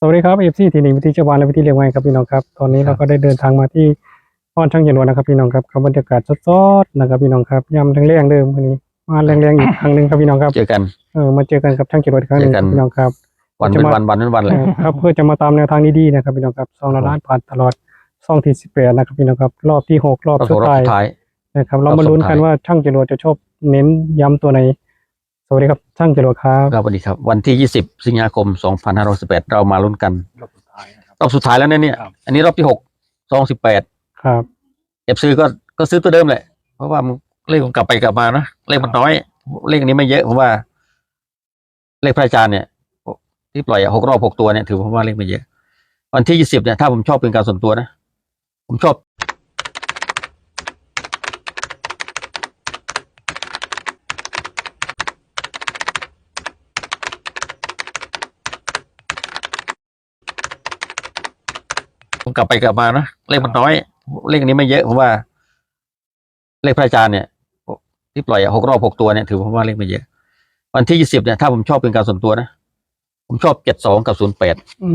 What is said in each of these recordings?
สวัสดีครับเอฟซีทีนิงวิธีชาวบ้านและวิธีเลี้ยงไว้ครับพี่น้องครับ ตอนนี้ครัเราบก็ได้เดินทางมาที่บ้านช่างเย็นวันนะครับพี่น้องครับกับบรรยากาศสดๆนะครับพี่น้องครับยำแรงๆเดิมวันนี้มาแรงๆอีกครั้งหนึ่งครับพี่น้องครับเจอกันเออมาเจอกันกับช่างเย็นวันอีกครั้งหนึ่งเจอกันครับพี่น้องครับวันจะเป็นมาวันวันเป็นวันเลยเออครับเพื่อจะมาตามแนวทางดีๆนะครับพี่น้องครับซองละล้านผ่านตลอดซองที่สิบแปดนะครับพี่น้องครับรอบที่หกรอบรอบสุดรอบท้ายสุดท้ายนะครับเรารอบมาลุ้นสุดท้ายกันว่าช่างจรวดจะชอบเน้นย้ำตัวไหน สวัสดีครับช่างจรวดครับครับสวัสดีครับ วันที่ 20 สิงหาคม 2518 เรามาลุ้นกันรอบสุดท้ายนะครับ รอบสุดท้ายแล้วเนี่ยเนี่ย ครับ อันนี้รอบที่6 218ครับ เอฟซื้อก็ก็ซื้อตัวเดิมแหละ เพราะว่ามันเลขมันกลับไปกลับมานะเลขมันน้อย เลขอันนี้ไม่เยอะผมว่า เลขพระอาจารย์เนี่ย ที่ปล่อยอะหกรอบหกตัวเนี่ยถือว่าเลขไม่เยอะ วันที่ 20เนี่ยถ้าผมชอบเป็นการส่วนตัวนะ ผมชอบ กลับไปกลับมานะเลขมันน้อย เลขอันนี้ไม่เยอะผมว่า เลขพระอาจารย์เนี่ยที่ปล่อยอะหกรอบหกตัวเนี่ยถือว่าเลขไม่เยอะ วันที่ยี่สิบเนี่ยถ้าผมชอบเป็นการส่วนตัวนะผมชอบเจ็ดสองกับศูนย์แปดอื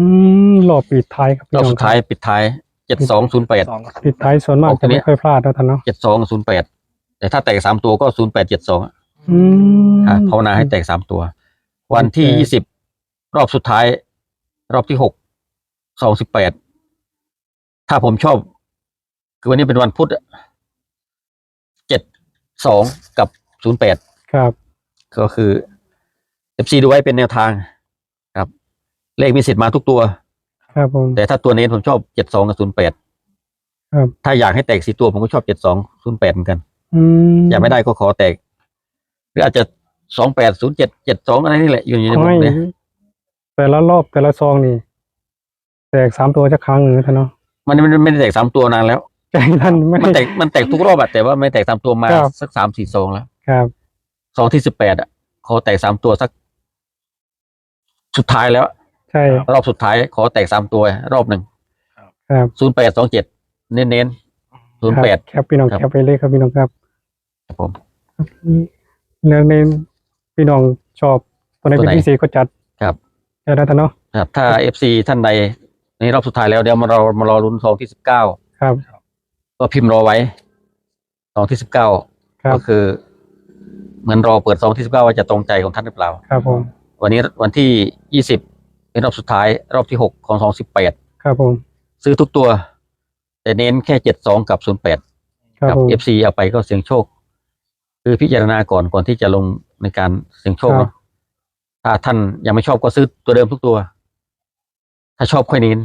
มรอบปิดท้ายครับพี่รอบน้องสุดครัท้ายบปิดท้ายเจ็ดสองศูนย์แปดสองกับปิดท้ายส่วนมากออกตัจะวเนี้ไม่ยค่อยพลาดนะท่านเนาะเจ็ดสองศูนย์แปดแต่ถ้าแตกสามตัวก็ศูนย์แปดเจ็ดสองอืมภาวนาให้แตกสามตัว วันที่โอเคยี่สิบรอบสุดท้าย รอบที่หกสองสิบแปด ถ้าผมชอบ คือวันนี้เป็นวันพุธเจ็ดสองกับศูนย์แปดครับ ก็คือเอฟซีดูไว้เป็นแนวทาง ครับ เลขมีสิทธิ์มาทุกตัว ครับผม แต่ถ้าตัวเน้นผมชอบเจ็ดสองกับศูนย์แปดครับ ถ้าอยากให้แตกสี่ตัวผมก็ชอบเจ็ดสองศูนย์แปดเหมือนกัน อืมอยากไม่ได้ก็ขอแตก หรืออาจจะสองแปดศูนย์เจ็ดเจ็ดสองอะไรนี่แหละอยู่ในขอหมให้ดเนี่ยแต่ละรอบแต่ละซองนี่ แตกสามตัวจะครั้งหนึ่งนะท่านเนาะ มันไม่ไม่ได้แตกสามตัวนานแล้วใจท่านไม่ มันแตกมันแตกทุกรอบอะแต่ว่าไม่แตกสามตัวมาครับ สักสามสี่ซองแล้วครับ ซองที่สิบแปดอะขอแตกสามตัวสัก สุดท้ายแล้วใช่รอบสุดท้ายขอแตกสามตัวรอบหนึ่งครับศูนย์แปดสองเจ็ดเน้นเน้นศูนย์แปด ครับแคปพี่น้องครับ แคปไปเลยครับพี่น้องครับ ครับผม แล้วในพี่น้องชอบตัวไหนตัวเป็นไหนพิเศษก็จัดครับ จัดได้ท่านเนาะ ครับถ้าเอฟซีท่านใดในรอบสุดท้ายแล้วเดี๋ยวมารอมารอลุ้นซองที่สิบเก้าครับ ก็พิมพ์รอไว้ซองที่สิบเก้าครับก็คือเหมือนรอเปิดซองที่สิบเก้าว่าจะตรงใจของท่านหรือเปล่า ครับผมวันนี้วันที่ยี่สิบเป็นรอบสุดท้าย รอบที่หกของสองสิบแปดครับผมซื้อทุกตัว แต่เน้นแค่เจ็ดสองกับศูนย์แปดครับกับผมเอฟซีเอาไปก็เสี่ยงโชค คือพิจารณาก่อนก่อนที่จะลงในการเสี่ยงโชคครับเนาะถ้าท่านยังไม่ชอบก็ซื้อตัวเดิมทุกตัว ถ้าชอบค่อยเน้น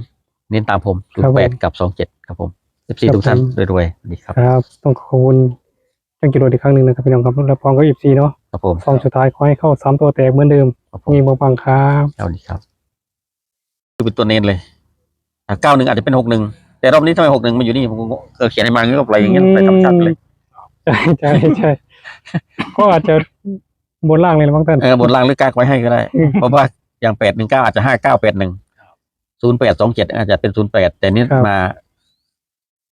เน้นตามผมศูนย์แปดกับสองเจ็ดครับผมเอฟซีทุกท่านรวยๆสวัสดีครับครับ ต้องขอบคุณจังกิโลอีกครั้งหนึ่งนะครับพี่น้องครับแล้วพร้อมก็อีซีเนาะครับผมซองสุดท้ายขอให้เข้าสามตัวแตกเหมือนเดิมครับผมมีบางบังครับสวัสดีครับคือเป็นตัวเน้นเลยเก้าหนึ่งอาจจะเป็นหกหนึ่งแต่รอบนี้ทำไมหกหนึ่งมาอยู่นี่ผมก็เออเขียนให้มาอย่างนี้ก็ปล่อยอย่างเงี้ยไปทำชัดไปเลยใช่ใช่ใช่ก็อาจจะบนล่างเลยนะบางท่านเออบนล่างหรือกากไว้ให้ก็ได้ เพราะว่าอย่างแปดหนึ่งเก้าอาจจะห้าเก้าแปดหนึ่ง ศูนย์แปดสองเจ็ดอาจจะเป็นศูนย์แปดแต่นี่มา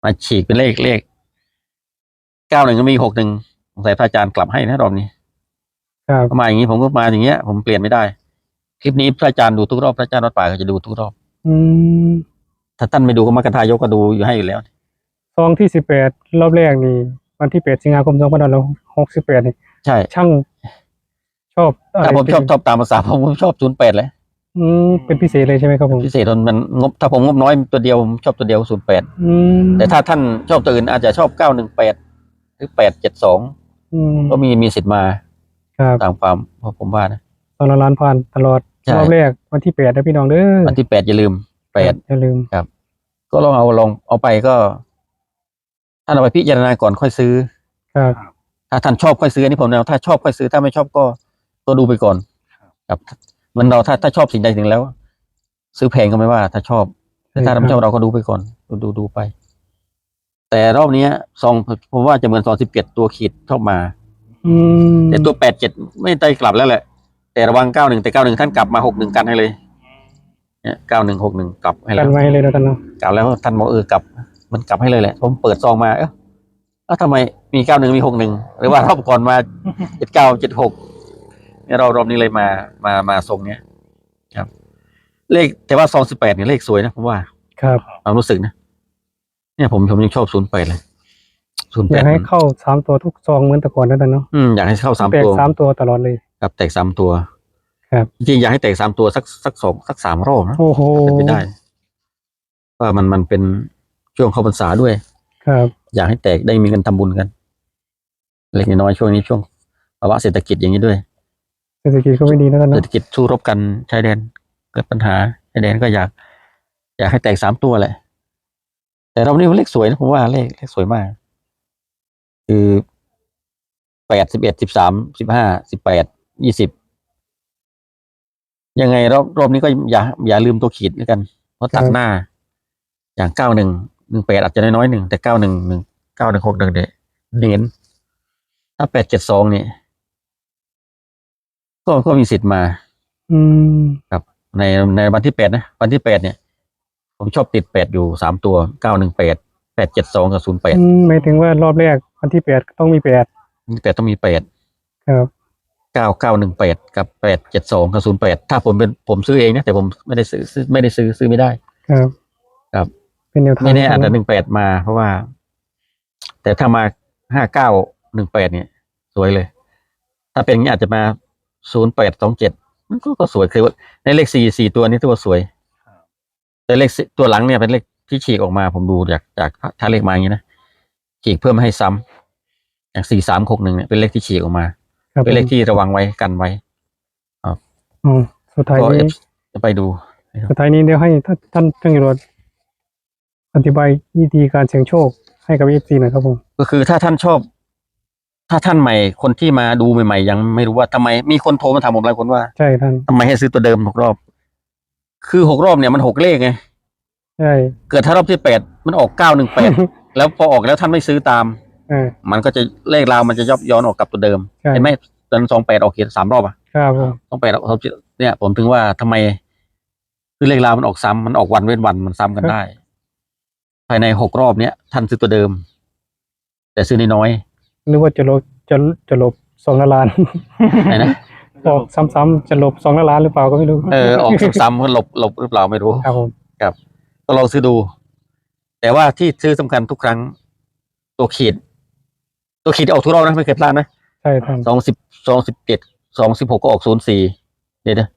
มาฉีกเป็นเลขเลขเก้าหนึ่งก็มีหกหนึ่งสงสัยพระอาจารย์กลับให้นะรอบนี้ครับก็มาอย่างนี้ผมก็มาอย่างเงี้ย ผมเปลี่ยนไม่ได้ คลิปนี้พระอาจารย์ดูทุกรอบพระอาจารย์วัดป่าก็จะดูทุกรอบ อืมถ้าท่านไม่ดูก็มากระทายกก็ดูอยู่ให้อยู่แล้ว ซองที่สิบแปดรอบแรกนี่วันที่แปดสิงหาคมสองพันห้าร้อยหกสิบแปดนี่ใช่ช่างชอบอะไรถ้าผมชอบเป็นชอบตามภาษาผมผมชอบศูนย์แปดเลย อืมเป็นพิเศษเลยใช่ไหมครับผมพิเศษมันงบถ้าผมงบน้อยตัวเดียวผมชอบตัวเดียวศูนย์แปดอืมแต่ถ้าท่านชอบตัวอื่นอาจจะชอบเก้าหนึ่งแปดหรือแปดเจ็ดสองอืมก็มีมีสิทธิ์มาครับตามความผมว่านะตอนละล้านพันตลอดใช่รอบแรกวันที่แปดนะพี่น้องเด้อวันที่แปดอย่าลืมแปดอย่าลืมก็ลองเอาลองเอาไปก็ท่านเอาไปพิจารณาก่อนค่อยซื้อครับถ้าท่านชอบค่อยซื้ออันนี้ผมแนวถ้าชอบค่อยซื้อถ้าไม่ชอบก็ก็ดูไปก่อนครับเห มันเราถ้าถ้าชอบสิ่งใดสิ่งแล้ว ซื้อแพงก็ไม่ว่า ถ้าชอบแต่ถ้าเราไม่ชอบเราก็ดูไปก่อน ดูดูดูไป แต่รอบเนี้ยซองผมว่าจะเหมือนซองสิบเจ็ดตัวขีดชอบมาอืมแต่ตัวแปดเจ็ดไม่ได้กลับแล้วแหละ แต่ระวังเก้าหนึ่งแต่เก้าหนึ่งท่านกลับมาหกหนึ่งกันให้เลยเนี่ยเก้าหนึ่งหกหนึ่งกลับให้กัแล้นวไว้เลยนะท่านเนาะกลับแล้วท่านบอกเออกลับ มันกลับให้เลยแหละผมเปิดซองมาเอ้าเอ้าทำไมมีเก้าหนึ่งมีหกหนึ่งหรือว่ารอบก่อนมาเจ็ดเก้าเจ็ดหก เนี่ยเรารอบนี้เลยมามามาทรงเนี้ยครับ เลขแต่ว่าซองสิบแปดเนี่ยเลขสวยนะผมว่าครับความรู้สึกนะเนี่ยผมผมยังชอบศูนย์แปดเลยศูนย์อแปยาดกให้เข้าสามตัวทุกซองเหมือนแต่ก่อนนั่นแหละเนาะอืมอยากให้เข้าสามแตกตัวสามตัวตลอดเลยกับแตกสามตัวครับ จริงๆอยากให้แตกสามตัวสักสักสองสักสามรอบนะโอ้โหเป็นไปได้ว่ามันมันเป็นช่วงเข้าพรรษาด้วย ครับ อยากให้แตกได้มีเงินทำบุญกัน เล็กน้อยช่วงนี้ช่วงภาวะเศรษฐกิจอย่างนี้ด้วย เศรษฐกิจก็ไม่ดีนะท่านเศรษนะฐกิจสู้รบกันชายแดนเกิดปัญหาชายแดนก็อยาก อยากให้แตกสามตัวแหละ แต่รอบนี้มันเลขสวยนะผมว่าเลขเลขสวยมาก คือแปดสิบเอ็ดสิบสามสิบห้าสิบแปดยี่สิบยังไงรอบรอบนี้ก็อย่า อย่าลืมตัวขีดแล้วกัน เพราะตัดหน้า อย่างเก้าหนึ่งหนึ่งแปดอาจจะน้อยๆหนึ่งแต่เก้าหนึ่งหนึ่งเก้าหนึ่งหกหนึ่งเดเน้นถ้าแปดเจ็ดสองเนี่ย ก็ก็มีสิทธิ์มา อืมในในวันที่แปดนะวันที่แปดเนี่ย ผมชอบติดแปดอยู่สามตัวเก้าหนึ่งแปดแปดเจ็ดสองกับศูนย์แปดอืมหมายถึงว่ารอบแรกวันที่แปดต้องมีแปดแปดต้องมีแปดครับ เก้าเก้าหนึ่งแปดกับแปดเจ็ดสองกับศูนย์แปดถ้าผมเป็นผมซื้อเองนะแต่ผมไม่ได้ซื้อซื้อไม่ได้ซื้อซื้อไม่ได้ ครับครับ เป็นแนวทางไม่แน่อาจจะหนึ่งแปดมา เพราะว่า แต่ถ้ามาห้าเก้าหนึ่งแปดเนี่ย สวยเลย ถ้าเป็นอย่างนี้อาจจะมา ศูนย์แปดสองเจ็ดมันก็ก็สวยคือว่าในเลขสี่สี่ตัวนี้ถือว่าสวย แต่เลขสี่ตัวหลังเนี่ยเป็นเลขที่ฉีกออกมาผมดูจากจากถ้าเลขมาอย่างนี้นะฉีกเพื่อไม่ให้ซ้ำอย่างสี่สามหกหนึ่งเนี่ยเป็นเลขที่ฉีกออกมา ครับเป็นเลขที่ระวังไว้กันไว้อืมสุดท้ายก็เอนี้ฟจะไปดู สุดท้ายนี้เดี๋ยวให้ท่านท่านท่านตำรวจอธิบายวิธีการเสี่ยงโชคให้กับเอฟซีหน่อยครับผม ก็คือถ้าท่านชอบ ถ้าท่านใหม่คนที่มาดูใหม่ๆยังไม่รู้ว่าทำไมมีคนโทรมาถามผมหลายคนว่าใช่ท่าน ทำไมให้ซื้อตัวเดิมหกรอบ คือหกรอบเนี่ยมันหกเลขไงใช่เกิดถ้ารอบที่แปดมันออกเก้าหนึ่งแปดแล้วพอออกแล้วท่านไม่ซื้อตามเออมันก็จะเลขราวมันจะย้อนย้อนออกกลับตัวเดิมใช่ เห็นไหมตอนสองแปดออกเขียนสามรอบอะครับผมสองแปดออกเนี่ย ผมถึงว่าทำไม คือเลขราวมันออกซ้ำมันออกวันเว้นวันมันซ้ำกันได้ ภายในหกรอบเนี้ยท่านซื้อตัวเดิม แต่ซื้อน้อยห รือว่าจะลบจะจะหลบสองละล้านๆไหนนะ ออกซ้ำๆจะหลบสองละล้านหรือเปล่าก็ไม่รู้เออออกซ้ำๆก็หลบหลบหรือเปล่าไม่รู้ครับผมก็ลองซื้อดู แต่ว่าที่ซื้อสำคัญทุกครั้ง ตัวขีด ตัวขีดออกทุกรอบนะไม่เคยพลาดนะใช่ท่านสองสิบสองสิบเจ็ดสองสิบหกก็ออกศูนย์สี่เดี๋ยวนะ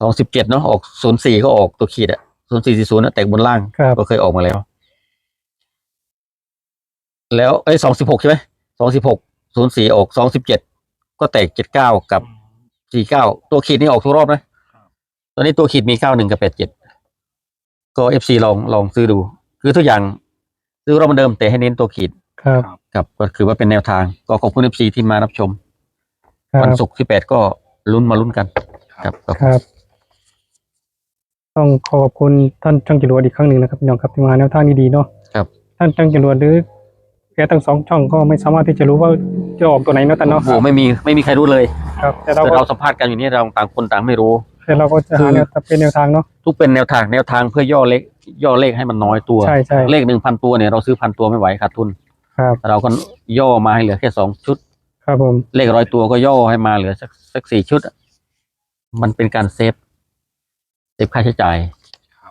สองสิบเจ็ดเนาะออกศูนย์สี่ก็ออกตัวขีดอะศูนย์สี่สี่ศูนย์แตกบนล่าง ครับก็เคยออกมาแล้ว แล้วเอ้ยสองสิบหกใช่ไหม สองสิบหกศูนย์สี่ออกสองสิบเจ็ดก็แตกเจ็ดเก้ากับสี่เก้าตัวขีดนี่ออกทุกรอบนะตอนนี้ตัวขีดมีเก้าหนึ่งกับแปดเจ็ดก็เอฟซีลองลองซื้อดู คือทุกอย่างซื้อรอบเหมือนเดิมแต่ให้เน้นตัวขีดครับครับก็คือว่าเป็นแนวทาง ก็ขอบคุณเอฟซีที่มารับชม ครับวันศุกร์ที่แปดก็ลุ้นมาลุ้นกัน ครับขอบคุณครับ ต้องขอบคุณท่านช่างจรวดอีกครั้งหนึ่งนะครับพี่น้องครับที่มาแนวทางดีๆเนาะครับ ท่านช่างจรวดหรือ แกทั้งสองช่องก็ไม่สามารถที่จะรู้ว่าจะออกตัวไหนเนาะแต่เนาะโอ้โหไม่มีไม่มีใครรู้เลยครับแต่เราแต่ก็เราสัมภาษณ์กันอยู่นี่เราต่างคนต่างไม่รู้ แต่เราก็จะหาแนวเป็นแนวทางเนาะ ทุกเป็นแนวทางแนวทางเพื่อย่อเลขย่อเลขให้มันน้อยตัวใช่ใช่เลขหนึ่งพันตัวเนี่ยเราซื้อพันตัวไม่ไหวขาดทุนครับ เราก็ย่อมาให้เหลือแค่สองชุด ครับผมเลขร้อยตัวก็ย่อให้มาเหลือสักสักสี่ชุดอะมันเป็นการเซฟเซฟค่าใช้จ่าย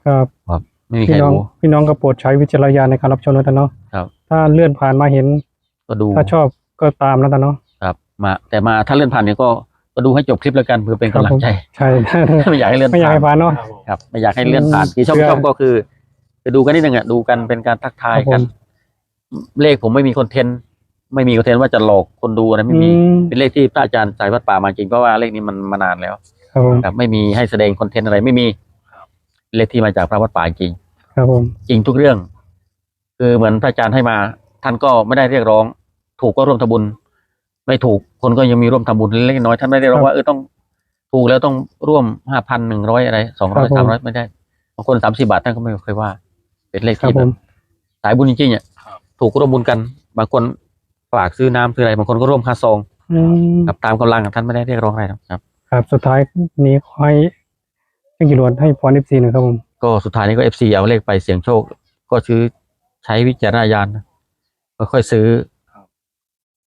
ครับครับ ไม่มีใครพี่น้องรู้ พี่น้องก็โปรดใช้วิจารณญาณในการรับชมนะแต่เนาะ ครับ ถ้าเลื่อนผ่านมาเห็น ก็ดูถ้าชอบก็ตามนะแต่เนาะครับ มาแต่มาถ้าเลื่อนผ่านเนี่ยก็ก็ดูให้จบคลิปแล้วกันเพื่อเป็นกำลังใจใช่ไม่อยากให้เลื่อนไม่อยากผ่านให้ผ่านเนาะครับไม่อยากให้เลื่อนผ่านอืมที่ชอบเพื่อชอบก็คือไปดูกันนิดนึงอะดูกันเป็นการทักทายครับผมกัน เลขผมไม่มีคอนเทนต์ไม่มีคอนเทนต์ว่าจะหลอกคนดูอะไรไม่มีอืมเป็นเลขที่พระอาจารย์สายวัดป่ามาจริงเพราะว่าเลขนี้มันมานานแล้วครับผมครับไม่มีให้แสดงคอนเทนต์อะไรไม่มีเลขที่มาจากพระวัดป่าจริง ครับผมจริงทุกเรื่อง คือเหมือนพระอาจารย์ให้มา ท่านก็ไม่ได้เรียกร้อง ถูกก็ร่วมทำบุญ ไม่ถูกคนก็ยังมีร่วมทำบุญเล็กน้อยท่านไม่ได้เรียกร้องว่าเออต้องถูกแล้วต้องร่วมห้าพันหนึ่งร้อยอะไรสองร้อยสามร้อยไม่ได้บางคนสามสิบาทท่านก็ไม่เคยว่า เป็นเลขครับที่ผแบมบสายบุญจริงๆอะถูกร่วมบุญกันบางคนฝากซื้อน้ำซื้ออะไรบางคนก็ร่วมค่าซองอืมครับตามกำลังท่านไม่ได้เรียกร้องอะไรหรอกครับ ครับ สุดท้ายนี้ขอให้ช่างจรวดให้พรเอฟซีหน่อยครับผมก็สุดท้ายนี้ก็เอฟซีเอาเลขไปเสี่ยงโชค ก็ซื้อ ใช้วิจารณญาณนะค่อยๆซื้อ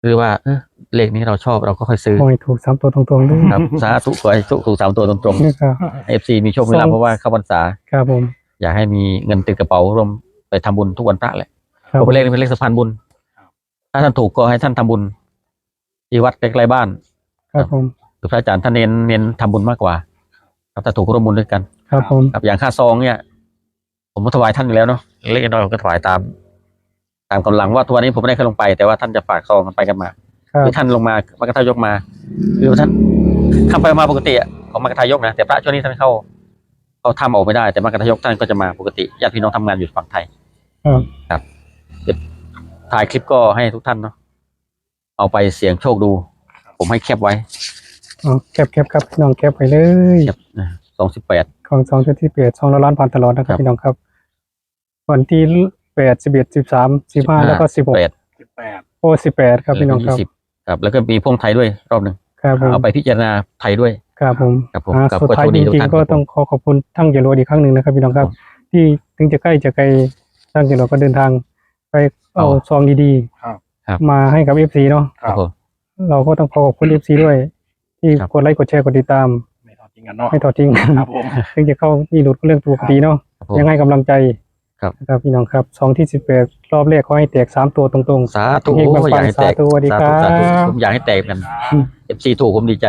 หรือว่าเออเลขนี้เราชอบเราก็ค่อยซื้อขอให้ถูกสามตัวตรงๆด้วยครับสาธุขอให้ถูกถูกสามตัวตรงนะครับๆเอฟซีมีโชคมีลาภสองเพราะว่าเข้าพรรษาครับผม อยากให้มีเงินติดกระเป๋ารวมไปทำบุญทุกวันพระแหละครับเพราะเลขนี้เป็นเลขสะพานบุญถ้าท่านถูกก็ให้ท่านทำบุญที่วัดใกล้ๆบ้านครับผมหรือพระอาจารย์ท่านเน้นเน้นทำบุญมากกว่า ครับถ้าถูกก็ร่วมบุญด้วยกัน ครับผมครับอย่างค่าซองเนี่ย ผมก็ถวายท่านอยู่แล้วเนาะ เล็กน้อยผมก็ถวายตามตามกำลังว่าทัวร์นี้ผมไม่ได้เคยลงไป แต่ว่าท่านจะฝากซองกันไปกันมาครับคือท่านลงมามักกะทายกมาคือท่านข้ามไปมาปกติอะของมักกะทายกนะแต่พระช่วงนี้ท่านเข้าเขาทำออกไม่ได้แต่มักกะทายกท่านก็จะมาปกติญาติพี่น้องทำงานอยู่ฝั่งไทยครับเดี๋ยวถ่ายคลิปก็ให้ทุกท่านเนาะเอาไปเสี่ยงโชคดู ผมให้แคปไว้เอาแคปแคปครับพี่น้องแคปไปเลยแคปสองสิบแปดของสองจุดที่เปดสองล้านผ่านตลอดนะครับครับพี่น้องครับ วันที่แปดสิบเอ็ดสิบสามสิบห้าแล้วก็สิบหกแปดสิบแปดโอ้สิบแปดครับพี่น้องครับยี่สิบครับ แล้วก็มีพ่วงไทยด้วยรอบหนึ่งครับผมเอาไปพิจารณาไทยด้วย ครับผมครับผมอ่าครับสุดท้ายก็โชคจดีทุกริงท่านๆก็ครับผมต้องขอขอบคุณทั้งเจรวดอีกครั้งหนึ่งนะครับพี่น้องครับครับที่ถึงจะใกล้จะไกลทั้งเจรวดก็เดินทาง ไปเอาเอาซองดีครับครับๆมาให้กับเอฟซีเนาะครับผมเราก็ต้องขอขอบคุณเอฟซีด้วย ที่ครับกดไลค์กดแชร์กดติดตามไม่ทอดจริงกันเนาะให้ต่อจริงครับผมถึงจะเข้ามีหลุดก็เรื่องปกติเนาะครับผมยังให้กำลังใจ ครับนะครับพี่น้องครับซองที่สิบแปดรอบแรกเขาให้แตกสามตัวตรงๆสาธุเฮงๆปังๆอยากให้แตกสาธุสวัสดีสาธุครับสาธุผมอยากให้แตกกันเอฟซีถูกผมดีใจ